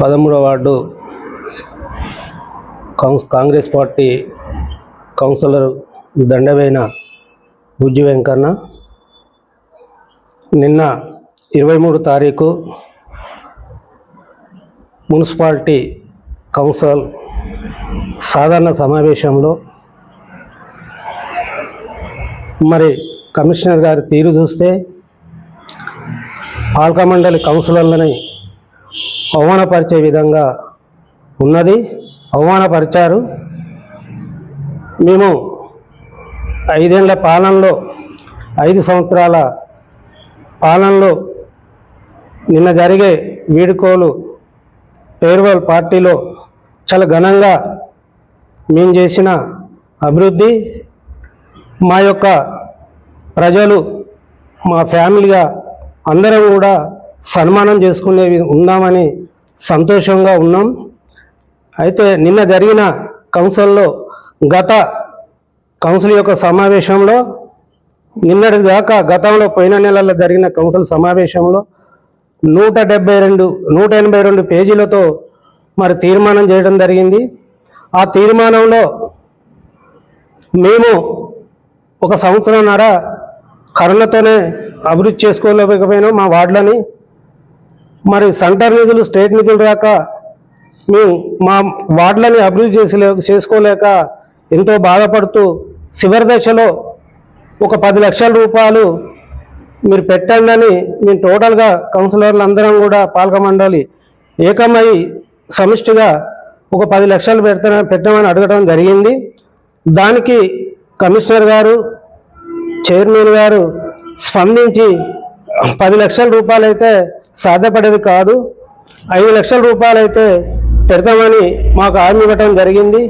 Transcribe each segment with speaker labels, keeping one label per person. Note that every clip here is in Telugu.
Speaker 1: పదమూడవ ward Congress party councillor Dandavena Bujji Venkanna. నిన్న ఇరవై మూడు తారీఖు మున్సిపాలిటీ కౌన్సిల్ సాధారణ సమావేశంలో మరి కమిషనర్ గారి తీరు చూస్తే పాలక మండలి కౌన్సిలర్లని అవమానపరిచే విధంగా ఉన్నది. అవమానపరిచారు. మేము ఐదేళ్ళ పాలనలో ఐదు సంవత్సరాల పాలనలో నిన్న జరిగే వీడుకోలు పేర్వల్ పార్టీలో చాలా ఘనంగా మేము చేసిన అభివృద్ధి మా యొక్క ప్రజలు మా ఫ్యామిలీగా అందరం కూడా సన్మానం చేసుకునే ఉన్నామని సంతోషంగా ఉన్నాం. అయితే నిన్న జరిగిన కౌన్సిల్లో గత కౌన్సిల్ యొక్క సమావేశంలో నిన్నటి దాకా గతంలో పోయిన నెలల్లో జరిగిన కౌన్సిల్ సమావేశంలో నూట డెబ్బై రెండు నూట ఎనభై రెండు పేజీలతో మరి తీర్మానం చేయడం జరిగింది. ఆ తీర్మానంలో మేము ఒక సంవత్సరంన్నర కరోనాతోనే అభివృద్ధి చేసుకోలేకపోయినాం మా వార్డులని. మరి సెంటర్ నిధులు స్టేట్ నిధులు రాక మేము మా వార్డులని అభివృద్ధి చేసే చేసుకోలేక ఎంతో బాధపడుతూ చివరి దశలో ఒక పది లక్షల రూపాయలు మీరు పెట్టండి అని మేము టోటల్గా కౌన్సిలర్లు అందరం కూడా పాలక మండలి ఏకమై సమిష్టిగా ఒక పది లక్షలు పెడతా పెట్టమని అడగడం జరిగింది. దానికి కమిషనర్ గారు చైర్మన్ గారు స్పందించి పది లక్షల రూపాయలు అయితే సాధ్యపడేది కాదు. ఐదు లక్షల రూపాయలు అయితే పెడతామని మాకు హామీ ఇవ్వటం జరిగింది.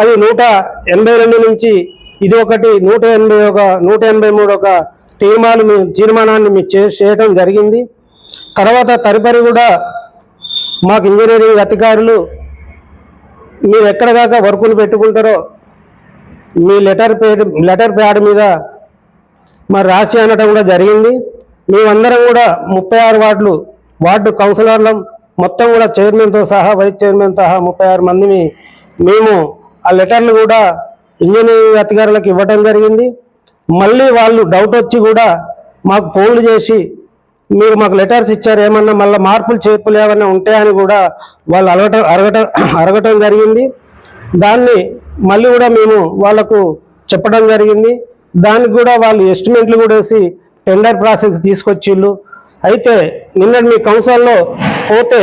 Speaker 1: అది నూట ఎనభై రెండు నుంచి ఇది ఒకటి నూట ఎనభై ఒక నూట ఎనభై మూడు ఒక తీర్మానం తీర్మానాన్ని మీ చే చేయటం జరిగింది. తర్వాత తదుపరి కూడా మాకు ఇంజనీరింగ్ అధికారులు మీరు ఎక్కడ దాకా వర్కులు పెట్టుకుంటారో మీ లెటర్ పేడ్ లెటర్ ప్యాడ్ మీద మరి రాసి అనటం కూడా జరిగింది. మేమందరం కూడా ముప్పై ఆరు వార్డులు వార్డు కౌన్సిలర్లం మొత్తం కూడా చైర్మన్తో సహా వైస్ చైర్మన్ సహా ముప్పై ఆరు మందిని మేము ఆ లెటర్లు కూడా ఇంజనీరింగ్ అధికారులకు ఇవ్వటం జరిగింది. మళ్ళీ వాళ్ళు డౌట్ వచ్చి కూడా మాకు ఫోన్లు చేసి మీరు మాకు లెటర్స్ ఇచ్చారు ఏమన్నా మళ్ళీ మార్పులు చేర్పులు ఏమన్నా ఉంటాయని కూడా వాళ్ళు అడగటం అడగటం అడగటం జరిగింది. దాన్ని మళ్ళీ కూడా మేము వాళ్ళకు చెప్పడం జరిగింది. దానికి కూడా వాళ్ళు ఎస్టిమేట్లు కూడా వేసి టెండర్ ప్రాసెస్ తీసుకొచ్చిళ్ళు. అయితే నిన్న మీ కౌన్సిల్లో పోతే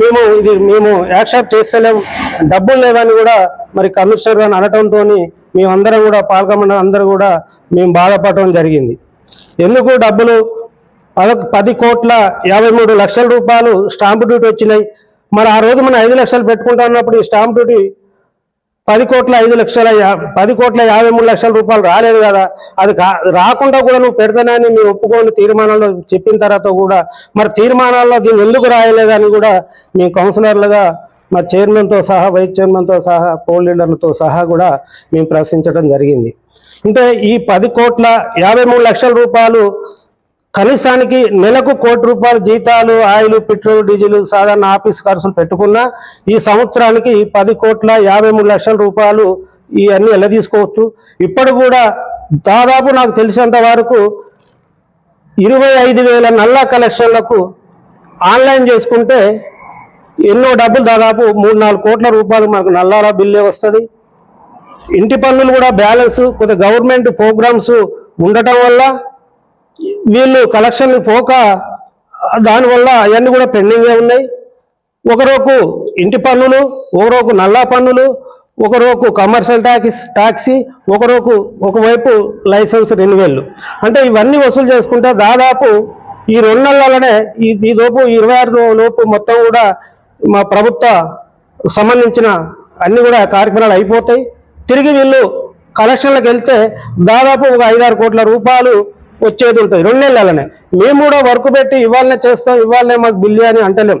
Speaker 1: మేము ఇది మేము యాక్సెప్ట్ చేస్తలేం. డబ్బులు లేవని కూడా మరి కమిషనర్ గారు అనటంతో మేమందరం కూడా పాల్గొన్న అందరూ కూడా మేము బాధపడటం జరిగింది. ఎందుకు డబ్బులు పద పది కోట్ల యాభై మూడు లక్షల రూపాయలు స్టాంపు డ్యూటీ వచ్చినాయి. మరి ఆ రోజు మనం ఐదు లక్షలు పెట్టుకుంటా ఉన్నప్పుడు ఈ స్టాంప్ డ్యూటీ పది కోట్ల ఐదు లక్షల యా- పది కోట్ల యాభై మూడు లక్షల రూపాయలు రాలేదు కదా. అది కా- రాకుండా కూడా నువ్వు పెడతానని మీరు ఒప్పుకోని తీర్మానంలో చెప్పిన తర్వాత కూడా మరి తీర్మానాల్లో దీన్ని ఎందుకు రాయలేదని కూడా మేము కౌన్సిలర్లుగా మరి చైర్మన్తో సహా వైస్ చైర్మన్తో సహా పోల్ లీడర్లతో సహా కూడా మేము ప్రశ్నించడం జరిగింది. అంటే ఈ పది కోట్ల యాభై మూడు లక్షల రూపాయలు కనీసానికి నెలకు కోటి రూపాయల జీతాలు ఆయిల్ పెట్రోల్ డీజిల్ సాధారణ ఆఫీస్ ఖర్చులు పెట్టుకున్నా ఈ సంవత్సరానికి పది కోట్ల యాభై మూడు లక్షల రూపాయలు ఇవన్నీ ఎలా తీసుకోవచ్చు ఇప్పుడు కూడా దాదాపు నాకు తెలిసినంత వరకు ఇరవై ఐదు వేల నల్ల కలెక్షన్లకు ఆన్లైన్ చేసుకుంటే ఎన్నో డబ్బులు దాదాపు మూడు నాలుగు కోట్ల రూపాయలు మనకు నల్లారా బిల్లే వస్తుంది. ఇంటి పన్నులు కూడా బ్యాలెన్స్ కొద్దిగా గవర్నమెంట్ ప్రోగ్రామ్స్ ఉండటం వల్ల వీళ్ళు కలెక్షన్లు పోక దానివల్ల అవన్నీ కూడా పెండింగే ఉన్నాయి. ఒకరోకు ఇంటి పన్నులు ఒకరోకు నల్లా పన్నులు ఒకరోకు కమర్షియల్ ట్యాక్స్ ట్యాక్సీ ఒకరోకు ఒకవైపు లైసెన్స్ రెన్యువల్ అంటే ఇవన్నీ వసూలు చేసుకుంటే దాదాపు ఈ రెండు నెలలనే ఈ ఈ లోపు ఇరవై ఆరు లోపు మొత్తం కూడా మా ప్రభుత్వ సంబంధించిన అన్ని కూడా కార్యక్రమాలు అయిపోతాయి. తిరిగి వీళ్ళు కలెక్షన్లకు వెళ్తే దాదాపు ఒక ఐదారు కోట్ల రూపాయలు వచ్చేది ఉంటుంది. రెండు నెలలనే. మేము కూడా వర్క్ పెట్టి ఇవాళనే చేస్తాం ఇవాళనే మాకు బిల్లు అని అంటలేం.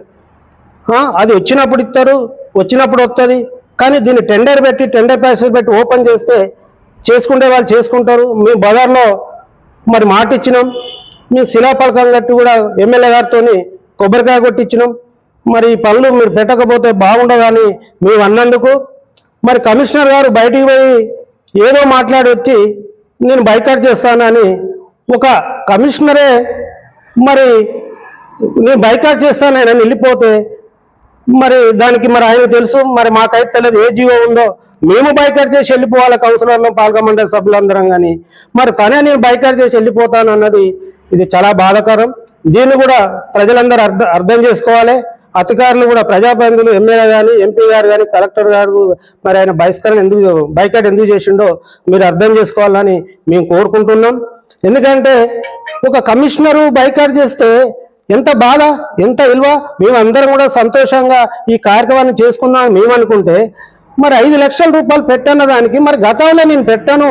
Speaker 1: అది వచ్చినప్పుడు ఇస్తారు వచ్చినప్పుడు వస్తుంది కానీ దీన్ని టెండర్ పెట్టి టెండర్ ప్రైసెస్ పెట్టి ఓపెన్ చేస్తే చేసుకుంటే వాళ్ళు చేసుకుంటారు. మేము బజార్లో మరి మాట ఇచ్చినాం. మేము శిలాపలకం కట్టి కూడా ఎమ్మెల్యే గారితో కొబ్బరికాయ కొట్టించినాం మరి ఈ పనులు మీరు పెట్టకపోతే బాగుండదని మేము అన్నందుకు. మరి కమిషనర్ గారు బయటికి పోయి ఏదో మాట్లాడి వచ్చి నేను బైకాట్ చేస్తానని ఒక కమిషనరే మరి నేను బైకాట్ చేస్తాను ఆయన వెళ్ళిపోతే మరి దానికి మరి ఆయన తెలుసు మరి మాకైతే తెలియదు ఏ జీవో ఉందో. మేము బైకాట్ చేసి వెళ్ళిపోవాలి కౌన్సిలర్లు పాల్గొమండలి సభ్యులందరం కానీ మరి తనే నేను బైకాట్ చేసి వెళ్ళిపోతాను అన్నది ఇది చాలా బాధాకరం. దీన్ని కూడా ప్రజలందరూ అర్థం అర్థం చేసుకోవాలి. అధికారులు కూడా ప్రజాప్రతినిధులు ఎమ్మెల్యే కానీ ఎంపీ గారు కానీ కలెక్టర్ గారు మరి ఆయన బహిష్కరణ ఎందుకు బైకాట్ ఎందుకు చేసిండో మీరు అర్థం చేసుకోవాలని మేము కోరుకుంటున్నాం. ఎందుకంటే ఒక కమిషనరు బైకాట్ చేస్తే ఎంత బాధ ఎంత విలువ? మేమందరం కూడా సంతోషంగా ఈ కార్యక్రమాన్ని చేసుకుందాం మేము అనుకుంటే మరి ఐదు లక్షల రూపాయలు పెట్టన్న దానికి మరి గతంలో నేను పెట్టాను.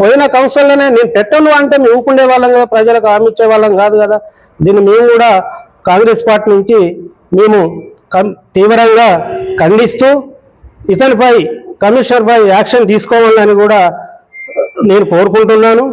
Speaker 1: పోయిన కౌన్సిల్లోనే నేను పెట్టను అంటే మేము ఊకుండే వాళ్ళం కదా ప్రజలకు హామీ ఇచ్చే వాళ్ళం కాదు కదా. దీన్ని మేము కూడా కాంగ్రెస్ పార్టీ నుంచి మేము తీవ్రంగా ఖండిస్తూ ఇతనిపై కమిషనర్పై యాక్షన్ తీసుకోవాలని కూడా నేను కోరుకుంటున్నాను.